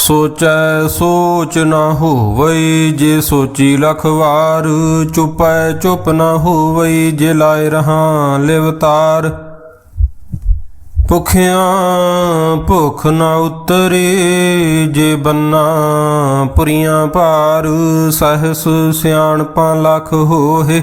ਸੋਚੈ ਸੋਚ ਨਾ ਹੋਵਈ ਜੇ ਸੋਚੀ ਲਖ ਵਾਰ, ਚੁਪੈ ਚੁਪ ਨਾ ਹੋਵਈ ਜੇ ਲਾਇ ਰਹਾ ਲਿਵਤਾਰ ਭੁਖਿਆਂ ਭੁਖ ਨਾ ਉਤਰੇ ਜੇ ਬੰਨਾ ਪੁਰੀਆਂ ਭਾਰ, ਸਹਸ ਸਿਆਣਪਾਂ ਲਖ ਹੋਏ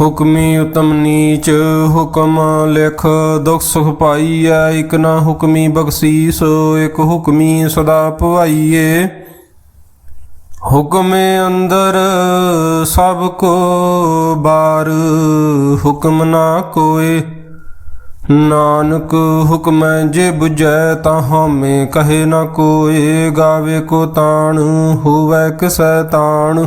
ਹੁਕਮੀ ਉਤਮ ਨੀਚ, ਹੁਕਮ ਲਿਖ, ਦੁਖ ਸੁਖ ਪਾਈਐ, ਇਕ ਨਾ ਹੁਕਮੀ ਬਖਸ਼ੀਸ, ਇਕ ਹੁਕਮੀ ਸਦਾ ਭਵਾਈਏ ਹੁਕਮੇ ਅੰਦਰ ਸਭ ਕੋ ਬਾਰ, ਹੁਕਮ ਨਾ ਕੋਏ। ਨਾਨਕ ਹੁਕਮੈ ਜੇ 부ਜੈ ਤਾਂ ਹਉਮੈ ਕਹੇ ਨਾ ਕੋਏ। ਗਾਵੇ ਕੋ ਤਾਣ, ਹੋਵੇ ਕਿਸੈ ਤਾਣ।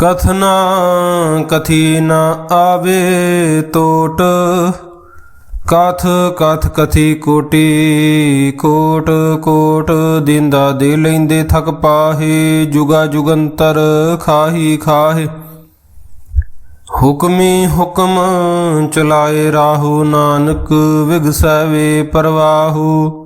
ਕਥਨਾ ਕਥੀ ਨ ਆਵੇ ਟੋਟ ਕਥ ਕਥ ਕਥੀ ਕੋਟੀ ਕੋਟ ਕੋਟ ਦਿੰਦਾ ਦੇ ਲੈਂਦੇ ਥਕ ਪਾਹੇ, ਜੁਗਾ ਜੁਗੰਤਰ ਖਾਹੀ ਖਾਹੇ। ਹੁਕਮੀ ਹੁਕਮ ਚਲਾਏ ਰਾਹੂ ਨਾਨਕ ਵਿਗਸੈ ਵੇ ਪਰਵਾਹੂ।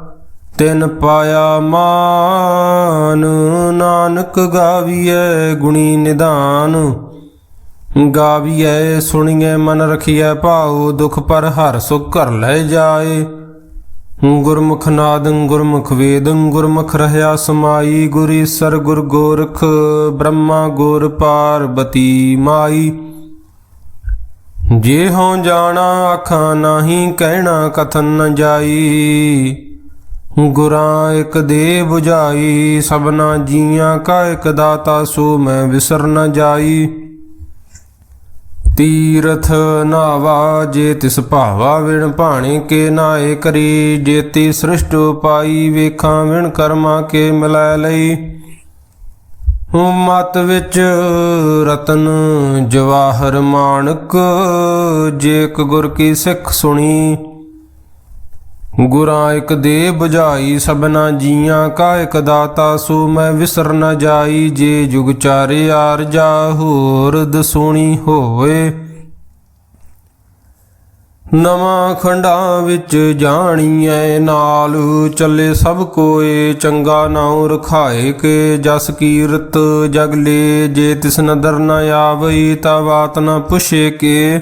ਤਿਨ ਪਾਇਆ ਮਾਨ, ਨਾਨਕ ਗਾਵੀਐ ਗੁਣੀ ਨਿਦਾਨ। ਗਾਵੀਐ ਸੁਣੀਐ ਮਨ ਰਖੀਐ ਭਾਉ, ਦੁਖ ਪਰ ਹਰ ਸੁਖ ਘਰ ਲੈ ਜਾਏ। ਗੁਰਮੁਖ ਨਾਦੰ, ਗੁਰਮੁਖ ਵੇਦੰ, ਗੁਰਮੁਖ ਰਹਿਆ ਸਮਾਈ। ਗੁਰੀ ਸਰ ਗੁਰ ਗੋਰਖ, ਬ੍ਰਹਮਾ ਗੁਰ ਪਾਰਬਤੀ ਮਾਈ। ਜੇ ਹਉ ਜਾਣਾ, ਆਖਾਂ ਨਾਹੀ ਕਹਿਣਾ ਕਥਨ ਨ ਜਾਈ। ਗੁਰਾਂ ਇਕ ਦੇ 부ਝਾਈ ਸਭਨਾ ਜੀਆਂ ਕਾ ਇੱਕ ਦਾਤਾ ਸੋ ਮੈਂ ਵਿਸਰ ਨ ਜਾਈ। ਤੀਰਥ ਨਾਵਾ ਜੇ ਤਿਸ ਭਾਵਾ ਵਿਣ ਭਾਣੇ ਕੇ ਨਾਏ ਕਰੀ ਜੇਤੀ ਸ੍ਰਿਸ਼ਟ ਪਾਈ ਵੇਖਾਂ ਵਿਣ ਕਰਮਾ ਕੇ ਮਿਲੈ ਲਈ। ਹੂੰ ਮਤ ਵਿੱਚ ਰਤਨ ਜਵਾਹਰ ਮਾਨਕ ਜੇ ਇੱਕ ਗੁਰ ਕੀ ਸਿੱਖ ਸੁਣੀ ਗੁਰਾਂ ਇੱਕ ਦੇ 부ਝਾਈ ਸਭਨਾ ਜੀਆਂ ਕਾ ਇੱਕ ਦਾਤਾ, ਸੋ ਮੈਂ ਵਿਸਰ ਨ ਜਾਈ, ਜੇ ਜੁਗ ਚਾਰੇ ਆਰ ਹੋਰ ਦਸੂਣੀ ਹੋਏ। ਨਵਾਂ ਖੰਡਾਂ ਵਿੱਚ ਜਾਣੀਐ ਨਾਲ, ਚੱਲੇ ਸਭ ਕੋਏ, ਚੰਗਾ ਨਾਉ ਰਖਾਏ ਕੇ, ਜਸ ਕੀਰਤ ਜਗ ਜੇ ਤਿਸ ਨਦਰ ਨ ਆਵਈ ਤਾ ਬਾਤ ਨ ਪੁਛੇ ਕੇ।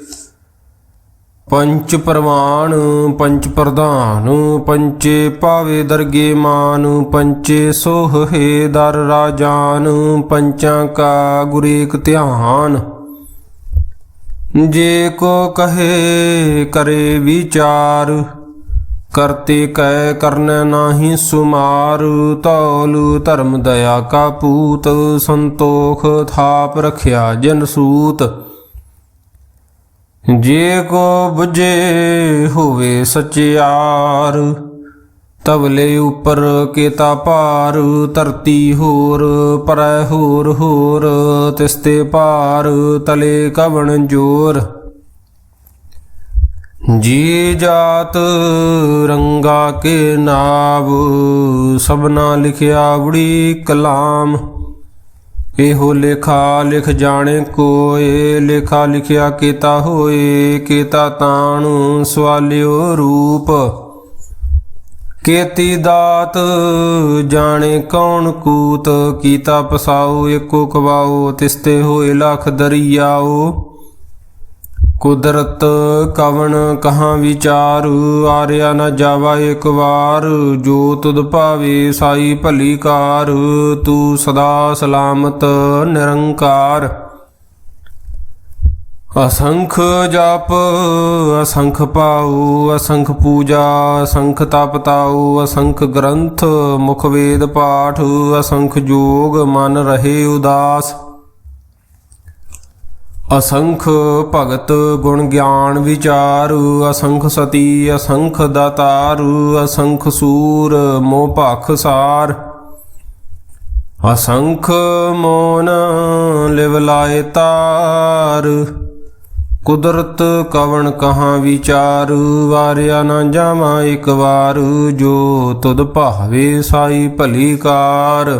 ਪੰਚ ਪ੍ਰਮਾਣ ਪੰਚ ਪ੍ਰਧਾਨ, ਪੰਚੇ ਪਾਵੇ ਦਰਗੇ ਮਾਨ, ਪੰਚੇ ਸੋਹੇ ਦਰ ਰਾਜਾਨ, ਪੰਚਾਂ ਕਾ ਗੁਰੇਕ ਧਿਆਨ। ਜੇ ਕੋ ਕਹੇ, ਕਰੇ ਵਿਚਾਰ, ਕਰਤੇ ਕੈ ਕਰਨ ਨਾਹੀ ਸੁਮਾਰ ਤੌਲ ਧਰਮ ਦਇਆ ਕਾ ਪੂਤ, ਸੰਤੋਖ ਥਾਪ ਰਖਿਆ ਜਨ ਸੂਤ। ਜੇ ਕੋ ਬੁਝੇ ਹੋਵੇ ਸਚਿਆਰ ਤਵਲੇ ਉਪਰ ਕੇਤਾ ਭਾਰ, ਧਰਤੀ ਹੋਰ, ਪਰੈ ਹੋਰ ਹੋਰ, ਤਿਸਤੇ ਪਾਰ ਤਲੇ ਕਵਣ ਜੋਰ। ਜੀ ਜਾਤ ਰੰਗਾ ਕੇ ਨਾਮ ਸਭਨਾ ਲਿਖਿਆ ਬੜੀ ਕਲਾਮ ਇਹੋ ਲੇਖਾ ਲਿਖ ਜਾਣੇ ਕੋਏ, ਲੇਖਾ ਲਿਖਿਆ ਕੀਤਾ ਹੋਏ, ਕੀਤਾ ਤਾਣੂ ਸਵਾਲਿਓ ਰੂਪ। ਕੀਤੀ ਦਾਤ ਜਾਣੇ ਕੌਣ ਕੂਤ, ਕੀਤਾ ਪਸਾਓ ਏਕੋ ਕਵਾਓ, ਤਿਸਤੇ ਹੋਏ ਲਖ ਦਰਿਆਓ। ਕੁਦਰਤ ਕਵਣ ਕਹਾਂ ਵਿਚਾਰ, ਆਰਿਆ ਨਾ ਜਾਵਾ ਇੱਕ ਵਾਰ, ਜੋ ਤੁਧ ਭਾਵੇ ਸਾਈ ਭਲੀ ਕਾਰ, ਤੂੰ ਸਦਾ ਸਲਾਮਤ ਨਿਰੰਕਾਰ। ਅਸੰਖ ਜਪ, ਅਸੰਖ ਪਾਉ ਅਸੰਖ ਪੂਜਾ, ਅਸੰਖ ਤਪ ਤਾਉ, ਅਸੰਖ ਗ੍ਰੰਥ, ਮੁਖ ਵੇਦ ਪਾਠ, ਅਸੰਖ ਜੋਗ ਮਨ ਰਹੇ ਉਦਾਸ। ਅਸੰਖ ਭਗਤ ਗੁਣ ਗਿਆਨ ਵਿਚਾਰ, ਅਸੰਖ ਸਤੀ, ਅਸੰਖ ਦਾਤਾਰ, ਅਸੰਖ ਸੂਰ, ਮੋਹ ਭਖ ਸਾਰ। ਅਸੰਖ ਮੋਨ ਲਿਵ ਲਾਏ ਤਾਰ, ਕੁਦਰਤ ਕਵਣ ਕਹਾਂ ਵਿਚਾਰ, ਵਾਰਿਆ ਨਾ ਜਾਵਾਂ ਇੱਕ ਵਾਰ, ਜੋ ਤੁਧ ਭਾਵੇ ਸਾਈ ਭਲੀ ਕਾਰ।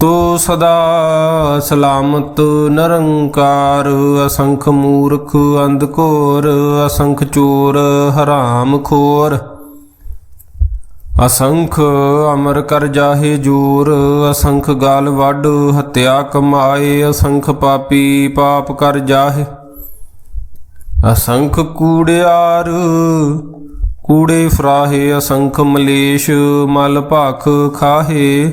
ਤੋ ਸਦਾ ਸਲਾਮਤ ਨਿਰੰਕਾਰ, ਅਸੰਖ ਮੂਰਖ ਅੰਧਕੋਰ ਅਸੰਖ ਚੋਰ ਹਰਾਮ ਖੋਰ। ਅਸੰਖ ਅਮਰ ਕਰ ਜਾਹੇ ਜੋਰ, ਅਸੰਖ ਗਾਲ ਵੱਡ ਹਤਿਆ ਕਮਾਏ, ਅਸੰਖ ਪਾਪੀ ਪਾਪ ਕਰ ਜਾਹੇ। ਅਸੰਖ ਕੂੜਿਆਰ, ਕੂੜੇ ਫਰਾਹੇ, ਅਸੰਖ ਮਲੇਸ਼ ਮਲ ਭਖ ਖਾਹੇ।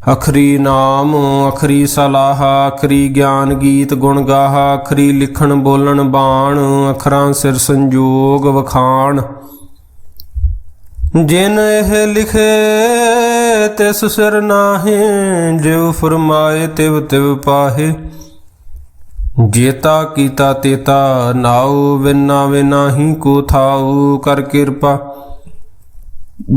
ਅਖਰੀ ਨਾਮ, ਅਖਰੀ ਸਲਾਹ, ਅਖਰੀ ਗਿਆਨ ਗੀਤ ਗੁਣ ਗਾਹ, ਅਖਰੀ ਲਿਖਣ ਬੋਲਣ ਬਾਣ, ਅਖਰਾਂ ਸਿਰ ਸੰਜੋਗ ਵਖਾਣ। ਜਿਨ ਇਹ ਲਿਖੇ, ਤਿਸ ਸਿਰ ਨਾਹੀ, ਜਿਉ ਫਰਮਾਏ ਤਿਵ ਤਿਵ ਪਾਹੇ। ਜੇਤਾ ਕੀਤਾ ਤੇਤਾ, ਨਾਉ ਵਿਨਾ ਵਿਨਾਹੀ ਕੋ ਥਾਉ ਕਰ ਕਿਰਪਾ।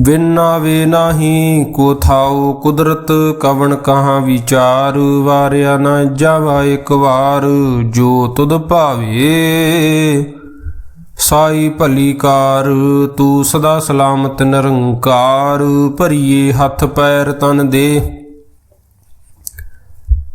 ਵਿਨਾ ਵੇ ਨਾਹੀ, ਕੋ ਥਾਉ ਕੁਦਰਤ, ਕਵਣ ਕਹਾ ਵਿਚਾਰ, ਵਾਰਿਆ ਨਾ ਜਾਵਾ ਇੱਕ ਵਾਰ, ਜੋ ਤੁਧ ਭਾਵੇ। ਸਾਈ ਭਲੀ ਕਾਰ, ਤੂੰ ਸਦਾ ਸਲਾਮਤ ਨਿਰੰਕਾਰ, ਭਰੀਏ ਹੱਥ ਪੈਰ ਤਨ ਦੇ।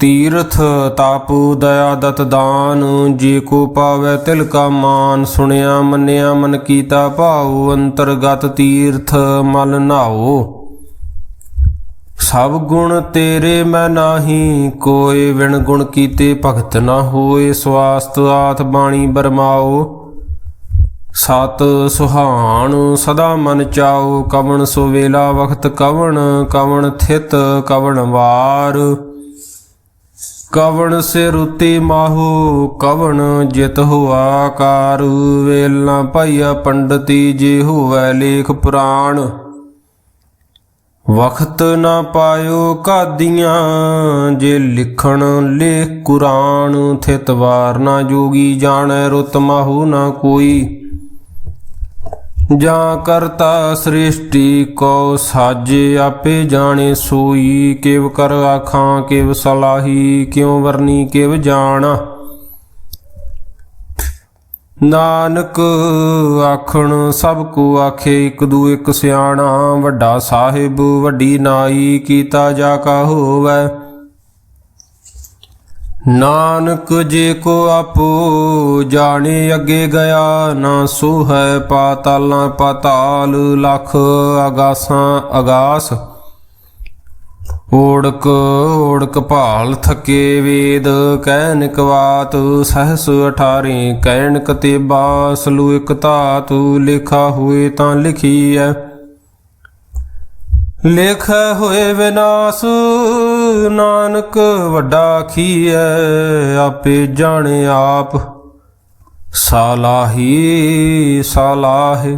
ਤੀਰਥ ਤਾਪੂ ਦਇਆ ਦਤ ਦਾਨ, ਜੇ ਕੋ ਪਾਵੇ ਤਿਲ ਕਾ ਮਾਨ, ਸੁਣਿਆ ਮੰਨਿਆ ਮਨ ਕੀਤਾ ਭਾਉ, ਅੰਤਰਗਤ ਤੀਰਥ ਮਲ ਨਾਓ ਸਭ ਗੁਣ ਤੇਰੇ ਮੈਂ ਨਾਹੀ, ਕੋਏ ਵਿਣ ਗੁਣ ਕੀਤੇ ਭਗਤ ਨਾ ਹੋਏ, ਸਵਾਸਤ ਆਤ ਬਾਣੀ ਬਰਮਾਓ ਸਤ ਸੁਹਾਣ ਸਦਾ ਮਨ ਚਾਓ ਕਵਣ ਸੋ ਵੇਲਾ ਵਖਤ ਕਵਣ ਕਵਣ ਥਿਤ ਕਵਣ ਵਾਰ। ਕਵਣ ਸੇ ਰੁਤੀ ਮਾਹੂ, ਕਵਣ ਜਿਤ ਹੋਆ ਕਾਰ ਵੇਲਣਾ ਭਈਆ ਪੰਡਤੀ, ਜੇ ਹੋਵੈ ਲੇਖ ਪੁਰਾਣ। ਵਖਤ ਨਾ ਪਾਇਓ ਕਾਦੀਆਂ, ਜੇ ਲਿਖਣ ਲੇਖ ਕੁਰਾਨ ਥਿਤ ਵਾਰ ਨਾ ਜੋਗੀ ਜਾਣੈ, ਰੁਤ ਮਾਹੂ ਨਾ ਕੋਈ। ਜਾਂ ਕਰਤਾ ਸ੍ਰਿਸ਼ਟੀ ਕੋ ਸਾਜੇ ਆਪੇ ਜਾਣੇ, ਸੋਈ ਕਿਵ ਕਰ ਆਖਾਂ, ਕਿਵ ਸਲਾਹੀ, ਕਿਉ ਵਰਨੀ, ਕਿਵ ਜਾਣਾ। ਨਾਨਕ ਆਖਣ, ਸਭ ਕੋ ਆਖੇ, ਇਕ ਦੂ ਇਕ ਸਿਆਣਾ, ਵੱਡਾ ਸਾਹਿਬ, ਵੱਡੀ ਨਾਈ, ਕੀਤਾ ਜਾ ਕਾ ਹੋਵੈ। ਨਾਨਕ ਜੇ ਕੋ ਆਪੋ ਜਾਣੇ ਅੱਗੇ ਗਿਆ, ਨਾ ਸੋ ਹੈ ਪਾਤਾਲਾਂ ਪਾਤਾਲ, ਲਖ ਅਗਾਸਾਂ ਅਗਾਸ। ਓੜਕ ਓੜਕ ਭਾਲ ਥਕੇ ਵੇਦ, ਕਹਿਨ ਕਵਾਤ ਸਹਸ 18 ਕਹਿਣ ਕਤੇਬਾ ਸਲੂ ਇਕ ਧਾਤੂ, ਲਿਖਾ ਹੋਏ ਤਾਂ ਲਿਖੀ ਐ ਲਿਖਿਆ ਹੋਏ ਵਿਨਾਸ਼ ਨਾਨਕ, ਵੱਡਾ ਖੀਐ, ਆਪੇ ਜਾਣੇ ਆਪ। ਸਾਲਾਹੀ, ਸਾਲਾਹ,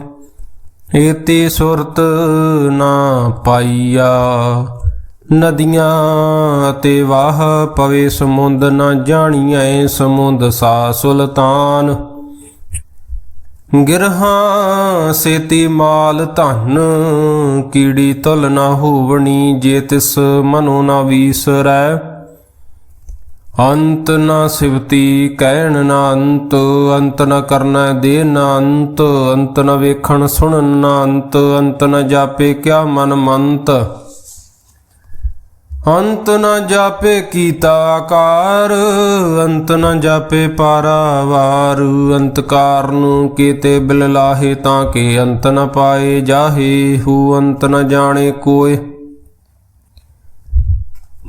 ਏਤੀ ਸੁਰਤ ਨਾ ਪਾਈਆ। ਨਦੀਆਂ ਅਤੇ ਵਾਹ ਪਵੇ ਸਮੁੰਦ, ਨਾ ਜਾਣੀਐ ਸਮੁੰਦ ਸਾ ਸੁਲਤਾਨ ਗਿਰਹਾਂ ਸੇਤੀ ਮਾਲ ਧਨ, ਕੀੜੀ ਤੁਲ ਨਾ ਹੋਵਣੀ ਜੇ ਤਿਸ ਮਨੋ ਨਾ ਵੀਸਰੈ। ਅੰਤ ਨਾ ਸਿਵਤੀ ਕਹਿਣ ਨਾ ਅੰਤ ਅੰਤ ਨਾ ਕਰਨਾ ਦੇ ਨਾ ਅੰਤ ਅੰਤ ਨਾ ਵੇਖਣ ਸੁਣਨ ਨਾ ਅੰਤ ਅੰਤ ਨ ਜਾਪੇ ਕਿਆ ਮਨ ਮੰਤ। ਅੰਤ ਨ ਜਾਪੇ ਕੀਤਾ ਆਕਾਰ, ਅੰਤ ਨ ਜਾਪੇ ਪਾਰਾਵਾਰ। ਅੰਤ ਕਾਰਨ ਕੀਤੇ ਬਿਲ ਲਾਹੇ ਤਾਂ ਕਿ ਅੰਤ ਨ ਪਾਏ ਜਾਹੇ, ਹੂ ਅੰਤ ਨ ਜਾਣੇ ਕੋਏ।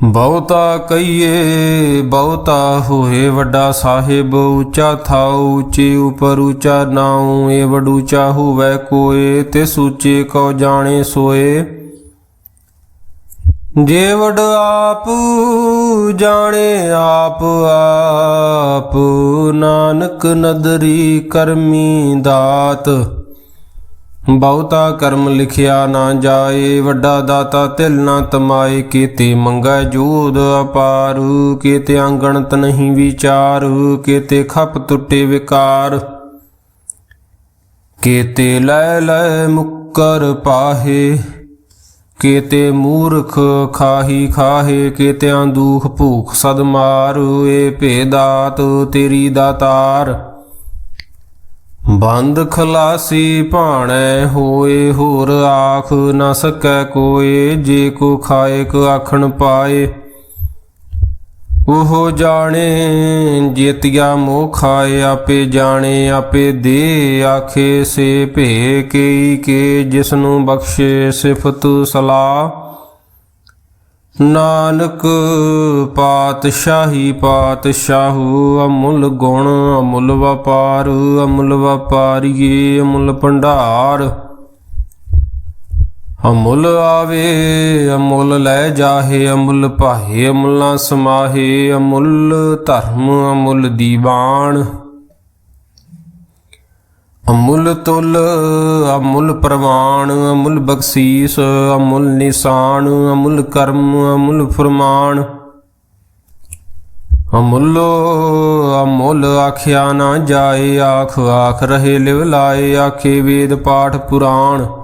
ਬਹੁਤਾ ਕਹੀਏ, ਬਹੁਤਾ ਹੋਏ ਵੱਡਾ ਸਾਹਿਬ, ਉੱਚਾ ਥਾਉ ਉੱਚੇ ਉਪਰ ਉੱਚਾ ਨਾਉ, ਏ ਵਡੂਚਾ ਹੋਵੇ ਕੋਏ ਤੇ ਸੂਚੇ ਕੋ ਜਾਣੇ ਸੋਏ। ਜੇਵੜ ਆਪ ਜਾਣੇ ਆਪ ਆਪ, ਨਾਨਕ ਨਦਰੀ ਕਰਮੀ ਦਾਤ। ਬਹੁਤਾ ਕਰਮ ਲਿਖਿਆ ਨਾ ਜਾਏ, ਵੱਡਾ ਦਾਤਾ ਤਿਲ ਨਾ ਤਮਾਏ, ਕੀਤੇ ਮੰਗੈ ਜੂਦ ਅਪਾਰ, ਕੀਤੇ ਅੰਗਣਤ ਨਹੀਂ ਵਿਚਾਰ, ਕੀਤੇ ਖਪ ਟੁੱਟੇ ਵਿਕਾਰ। ਕੀਤੇ ਲੈ ਲੈ ਮੁੱਕਰ ਪਾਹੇ ਕੀਤੇ ਮੂਰਖ ਖਾਹੀ ਖਾਹੇ, ਕੀਤਿਆਂ ਦੁਖ ਭੂਖ ਸਦ ਮਾਰ, ਏ ਭੇਦਾਤ ਤੇਰੀ ਦਾਤਾਰ। ਬੰਦ ਖਲਾਸੀ ਭਾਣੈ ਹੋਏ, ਹੋਰ ਆਖ ਨ ਸਕੈ ਕੋਏ, ਜੇ ਕੋ ਖਾਏ ਆਖਣ ਪਾਏ। ਉਹ ਜਾਣੇ, ਜੇਤਿਆ ਮੋਹ ਖਾਏ ਆਪੇ ਜਾਣੇ, ਆਪੇ ਦੇ ਆਖੇ ਸੇ ਭੇ ਕੇ ਕੇ, ਜਿਸਨੂੰ ਬਖਸ਼ੇ ਸਿਫਤ ਸਲਾਹ। ਨਾਨਕ ਪਾਤਸ਼ਾਹੀ ਪਾਤਸ਼ਾਹੂ, ਅਮੁੱਲ ਗੁਣ, ਅਮੁੱਲ ਵਪਾਰ, ਅਮੁੱਲ ਵਪਾਰੀਏ, ਅਮੁੱਲ ਭੰਡਾਰ। ਅਮੁੱਲ ਆਵੇ, ਅਮੁੱਲ ਲੈ ਜਾਹੇ, ਅਮੁੱਲ ਭਾਏ ਅਮੁੱਲਾ ਸਮਾਹੇ, ਅਮੁੱਲ ਧਰਮ, ਅਮੁੱਲ ਦੀਵਾਨ। ਅਮੁੱਲ ਤੁਲ, ਅਮੁੱਲ ਪ੍ਰਵਾਨ, ਅਮੁੱਲ ਬਖਸ਼ੀਸ, ਅਮੁੱਲ ਨਿਸ਼ਾਨ, ਅਮੁੱਲ ਕਰਮ, ਅਮੁੱਲ ਫਰਮਾਨ। ਅਮੁੱਲੋ, ਅਮੁੱਲ ਆਖਿਆ ਨਾ ਜਾਏ, ਆਖ ਆਖ ਰਹੇ ਲਿਵ ਲਾਏ, ਆਖੇ ਵੇਦ ਪਾਠ ਪੁਰਾਣ।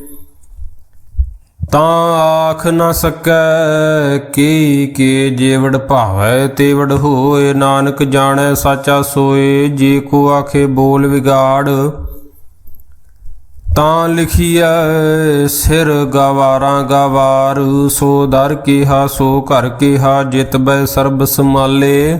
ਤਾਂ ਆਖ ਨਾ ਸਕੈ ਕੀ ਕੀ ਜੇਵੜ ਭਾਵੈ, ਤੇਵੜ ਹੋਏ ਨਾਨਕ ਜਾਣੈ, ਸਾਚਾ ਸੋਏ ਜੇ ਕੋ ਆਖੇ ਬੋਲ ਵਿਗਾੜ। ਤਾਂ ਲਿਖੀਐ, ਸਿਰ ਗਵਾਰਾਂ ਗਵਾਰ, ਸੋ ਦਰ ਕਿਹਾ, ਸੋ ਘਰ ਕਿਹਾ, ਜਿਤ ਬੈ ਸਰਬ ਸਮਾਲੇ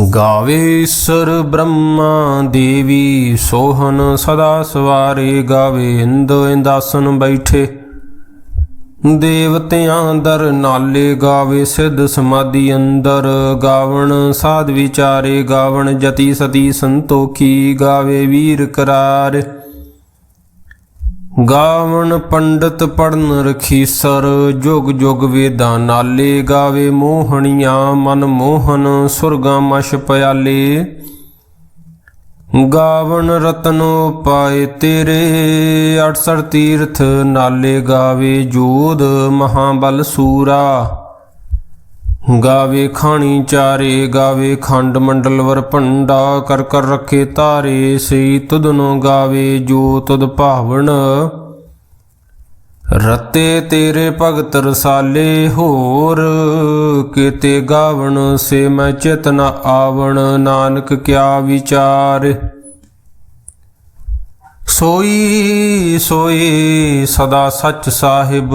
ਗਾਵੇ ਈਸ਼ਰ ਬ੍ਰਹਮਾ ਦੇਵੀ ਸੋਹਨ ਸਦਾ ਸਵਾਰੇ ਗਾਵੇ, ਇੰਦ ਇੰਦਾਸਨ ਬੈਠੇ। ਦੇਵਤਿਆਂ ਦਰ ਨਾਲੇ ਗਾਵੇ, ਸਿੱਧ ਸਮਾਧੀ ਅੰਦਰ ਗਾਵਣ, ਸਾਧ ਵਿਚਾਰੇ ਗਾਵਣ, ਜਤੀ ਸਤੀ ਸੰਤੋਖੀ ਗਾਵੇ, ਵੀਰ ਕਰਾਰ। ਗਾਵਣ ਪੰਡਤ ਪੜਨ ਰਖੀਸਰ ਜੁਗ ਜੁਗ ਵੇਦਾਂ ਨਾਲੇ ਗਾਵੇ ਮੋਹਣੀਆਂ, ਮਨ ਮੋਹਨ ਸੁਰਗਾਂ ਮਸ਼ ਪਿਆਲੇ। ਗਾਵਣ ਰਤਨੋ ਪਾਏ ਤੇਰੇ 68 ਤੀਰਥ ਨਾਲੇ ਗਾਵੇ ਜੋਧ ਮਹਾਬਲ ਸੂਰਾ। ਗਾਵੇ ਖਾਣੀ ਚਾਰੇ, ਗਾਵੇ ਖੰਡ ਮੰਡਲ ਵਰ ਭੰਡਾ, ਕਰ ਕਰ ਰੱਖੇ ਤਾਰੇ, ਸਈ ਤੁਧਨੋ ਗਾਵੇ ਜੋ ਤੁਧ ਭਾਵਨ ਰਤੇ ਤੇਰੇ ਭਗਤ ਰਸਾਲੇ ਹੋਰ, ਕਿਤੇ ਗਾਵਣ ਸੇ ਮੈਂ ਚਿਤ ਨ ਆਵਣ, ਨਾਨਕ ਕਿਆ ਵਿਚਾਰ। ਸੋਈ ਸੋਈ ਸਦਾ ਸੱਚ ਸਾਹਿਬ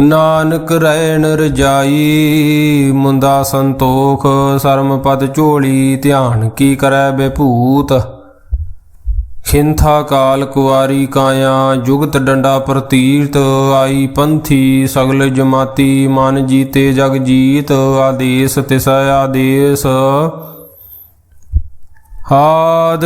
ਨਾਨਕ ਰੈਣ ਰਜਾਈ, ਮੁੰਦਾ ਸੰਤੋਖ, ਸਰਮ ਪਦ ਝੋਲੀ, ਧਿਆਨ ਕੀ ਕਰੈ ਬੇਭੂਤ? ਖਿੰਥਾ ਕਾਲ ਕੁਆਰੀ ਕਾਇਆ, ਜੁਗਤ ਡੰਡਾ ਪ੍ਰਤੀਰਤ ਆਈ ਪੰਥੀ ਸਗਲ ਜਮਾਤੀ, ਮਨ ਜੀਤੇ ਜਗ ਜੀਤ, ਆਦੇਸ ਤਿਸ ਆਦੇਸ। ਆਦ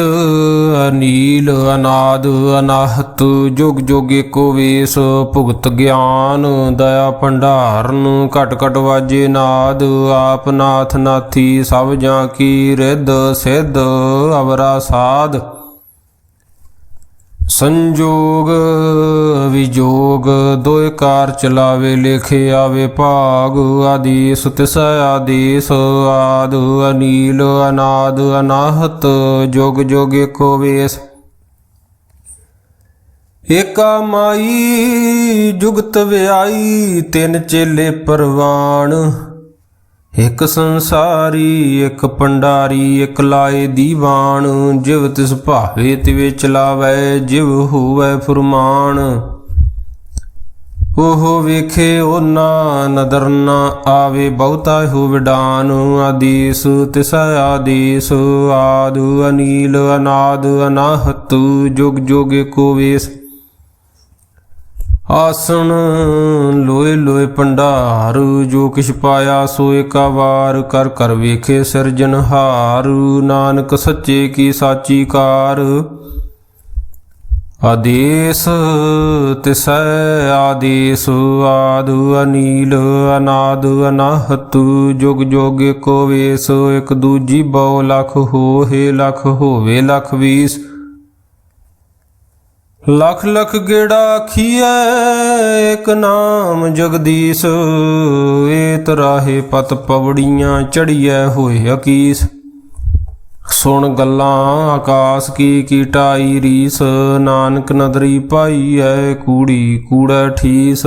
ਅਨੀਲ ਅਨਾਦ ਅਨਾਹਤ ਜੁਗ ਜੁਗ ਏਕੋ ਵੇਸ ਭੁਗਤ ਗਿਆਨ ਦਇਆ ਭੰਡਾਰਨ ਘਟ ਘਟ ਵਾਜੇ ਨਾਦ ਆਪ ਨਾਥ ਨਾਥੀ ਸਭ ਜਾਂ ਕੀ ਰਿੱਧ ਸਿੱਧ ਅਵਰਾ ਸਾਧ ਸੰਜੋਗ ਵਿਜੋਗ ਦੋਇ ਕਾਰ ਚਲਾਵੇ, ਲੇਖੇ ਆਵੇ ਭਾਗ, ਆਦੇਸ, ਤਿਸ ਆਦੇਸ, ਆਦ ਅਨੀਲ, ਅਨਾਦ ਅਨਾਹਤ, ਜੋਗ ਜੋਗ ਏਕੋ ਵੇਸ। ਏਕਾ ਮਾਈ ਜੁਗਤ ਵਿਆਈ, ਤਿੰਨ ਚੇਲੇ ਪਰਵਾਣ ਇਕ ਸੰਸਾਰੀ, ਇਕ ਪੰਡਾਰੀ, ਇਕ ਲਾਏ ਦੀਵਾਨ। ਜਿਵ ਤਿਸ ਭਾਵੇ ਤਿਵੇ ਚਲਾਵੈ, ਜਿਵ ਹੋਵੈ ਫੁਰਮਾਨ। ਉਹ ਵੇਖੇ ਉਹਨਾਂ ਨਦਰ ਨਾ ਆਵੇ, ਬਹੁਤਾ ਹੋ ਵਿਡਾਨ। ਆਦੇਸ, ਤਿਸ ਆਦੇਸ, ਆਦ ਅਨੀਲ, ਅਨਾਦ, ਅਨਾਹਤ ਜੁਗ ਜੁਗ ਏਕੋ ਵੇਸ। ਆਸਣ ਲੋਏ ਲੋਏ ਭੰਡਾਰ, ਜੋ ਕਿਛ ਪਾਇਆ ਸੋ ਏਕਾ ਵਾਰ ਕਰ ਕਰ ਵੇਖੇ ਸਿਰਜਨਹਾਰ ਨਾਨਕ ਸੱਚੇ ਕੀ ਸਾਚੀ ਕਾਰ। ਆਦੇਸ ਤਿਸੈ ਆਦੇਸ, ਆਦ ਅਨੀਲ, ਅਨਾਦ ਅਨਾਹਤ, ਜੁਗ ਜੋਗ ਏਕੋ ਵੇਸ, ਇਕ ਦੂਜੀ ਬਹੁ ਲਖ ਹੋਏ ਲਖ ਹੋਵੇ ਲਖ ਵੀਸ। ਲਖ ਲਖ ਗੇੜਾ ਆਖੀਐ, ਇੱਕ ਨਾਮ ਜਗਦੀਸ਼। ਏ ਤਰਾਹੇ ਪਤ ਪਵੜੀਆਂ ਚੜੀਐ ਹੋਏ ਅਕੀਸ ਸੁਣ ਗੱਲਾਂ ਆਕਾਸ ਕੀ ਕੀਟਾਈ ਰੀਸ, ਨਾਨਕ ਨਦਰੀ ਪਾਈਐ ਕੂੜੀ ਕੂੜਾ ਠੀਸ।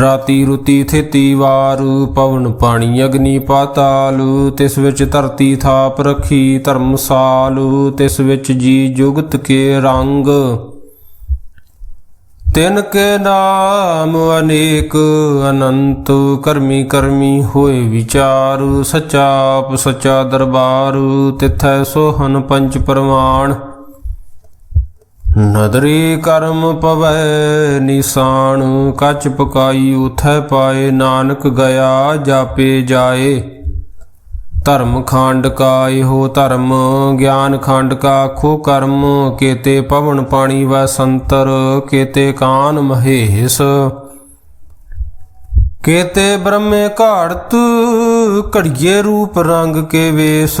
ਰਾਤੀ ਰੁਤੀ ਥਿਤੀ ਵਾਰ, ਪਵਨ ਪਾਣੀ ਅਗਨੀ ਪਾਤਾਲ, ਤਿਸ ਵਿੱਚ ਧਰਤੀ ਥਾਪ ਰਖੀ ਧਰਮਸਾਲ, ਤਿਸ ਵਿੱਚ ਜੀ ਜੁਗਤ ਕੇ ਰੰਗ। ਤਿਨ ਕੇ ਨਾਮ ਅਨੇਕ ਅਨੰਤ, ਕਰਮੀ ਕਰਮੀ ਹੋਏ ਵਿਚਾਰ ਸੱਚਾ ਆਪ ਸੱਚਾ ਦਰਬਾਰ, ਤਿਥੈ ਸੋਹਨ ਪੰਚ ਪ੍ਰਮਾਣ। ਨਦਰੀ ਕਰਮ ਪਵੈ ਨਿਸ਼ਾਨ ਕੱਚ ਪਕਾਈ ਉਥੈ ਪਾਏ, ਨਾਨਕ ਗਿਆ ਜਾਪੇ ਜਾਏ। ਧਰਮ ਖੰਡ ਕਾ ਇਹੋ ਧਰਮ, ਗਿਆਨ ਖੰਡ ਕਾ ਖੋ ਕਰਮ। ਕੇਤੇ ਪਵਨ ਪਾਣੀ ਵੈ ਸੰਤਰ, ਕੇਤੇ ਕਾਨ ਮਹੇਸ਼। ਕੇਤੇ ਬ੍ਰਹਮੇ ਘਾੜਤ, ਘੜੀਏ ਰੂਪ ਰੰਗ ਕੇ ਵੇਸ।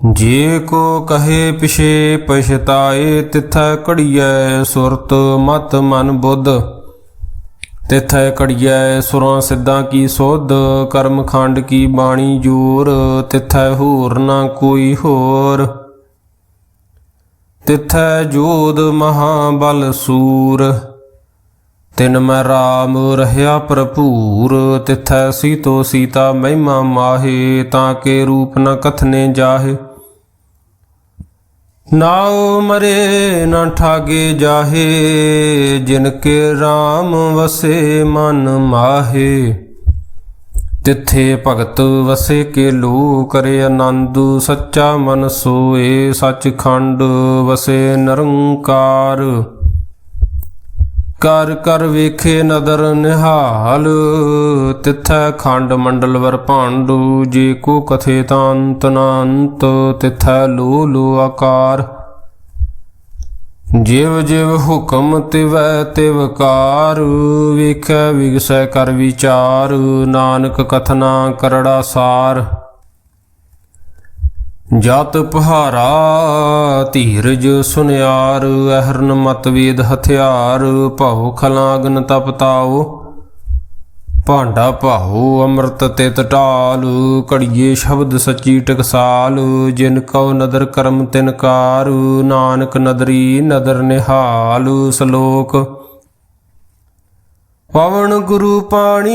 ਜੇ ਕੋ ਕਹੇ ਪਿਛੇ ਪਛਤਾਏ, ਤਿਥੈ ਘੜੀਐ ਸੁਰਤ ਮਤ ਮਨ ਬੁੱਧ। ਤਿਥੈ ਘੜੀਐ ਸੁਰਾਂ ਸਿੱਧਾਂ ਕੀ ਸੋਧ, ਕਰਮ ਖੰਡ ਕੀ ਬਾਣੀ ਜੋਰ, ਤਿਥੈ ਹੋਰ ਨਾ ਕੋਈ ਹੋਰ। ਤਿਥੈ ਜੋਦ ਮਹਾਬਲ ਸੂਰ, ਤਿਨ ਮੈਂ ਰਾਮ ਰਹਿਆ ਭਰਪੂਰ। ਤਿਥੈ ਸੀਤੋ ਸੀਤਾ ਮਹਿਮਾ ਮਾਹੇ, ਤਾਂ ਕੇ ਰੂਪ ਨ ਕਥਨੇ ਜਾਹੇ। ਨਾ ਮਰੇ ਨਾ ਠਾਗੇ ਜਾਹੇ, ਜਿਨ ਕੇ RAM ਵਸੇ ਮਨ ਮਾਹੇ। ਤਿੱਥੇ ਭਗਤ ਵਸੇ ਕੇ ਲੋ ਕਰੇ ਆਨੰਦ, ਸੱਚਾ ਮਨ ਸੋਏ ਸੱਚਖੰਡ ਵਸੇ ਨਿਰੰਕਾਰ। ਕਰ ਕਰ ਵੇਖੇ ਨਦਰ ਨਿਹਾਲ, ਤਿਥੈ ਖੰਡ ਮੰਡਲ ਵਰ ਭਾਂਡੂ, ਜੇ ਕੋ ਕਥੇ ਤਾਂਤ ਨਾੰਤ, ਤਿਥੈ ਲੋ ਲੋ ਆਕਾਰ। ਜਿਵ ਜਿਵ ਹੁਕਮ ਤਿਵੈ ਤਿਵਕਾਰ ਵੇਖੈ ਵਿਗਸੈ ਕਰ ਵਿਚਾਰ, ਨਾਨਕ ਕਥਨਾ ਕਰੜਾ ਸਾਰ। ਜਤ ਪਹਾਰਾ ਧੀਰਜ ਸੁਨਿਆਰ, ਅਹਰਨ ਮਤਵੇਦ ਹਥਿਆਰ, ਭਉ ਖਲਾਗਨ ਤਪਤਾਓ ਭਾਂਡਾ ਭਾਉ ਅੰਮ੍ਰਿਤ ਤਿਤ ਢਾਲ, ਘੜੀਏ ਸ਼ਬਦ ਸੱਚੀ ਟਕਸਾਲ, ਜਿਨ ਕਉ ਨਦਰ ਕਰਮ ਤਿਨ ਕਾਰ, ਨਾਨਕ ਨਦਰੀ ਨਦਰ ਨਿਹਾਲ, ਸ਼ਲੋਕ। ਪਵਨ ਗੁਰੂ ਪਾਣੀ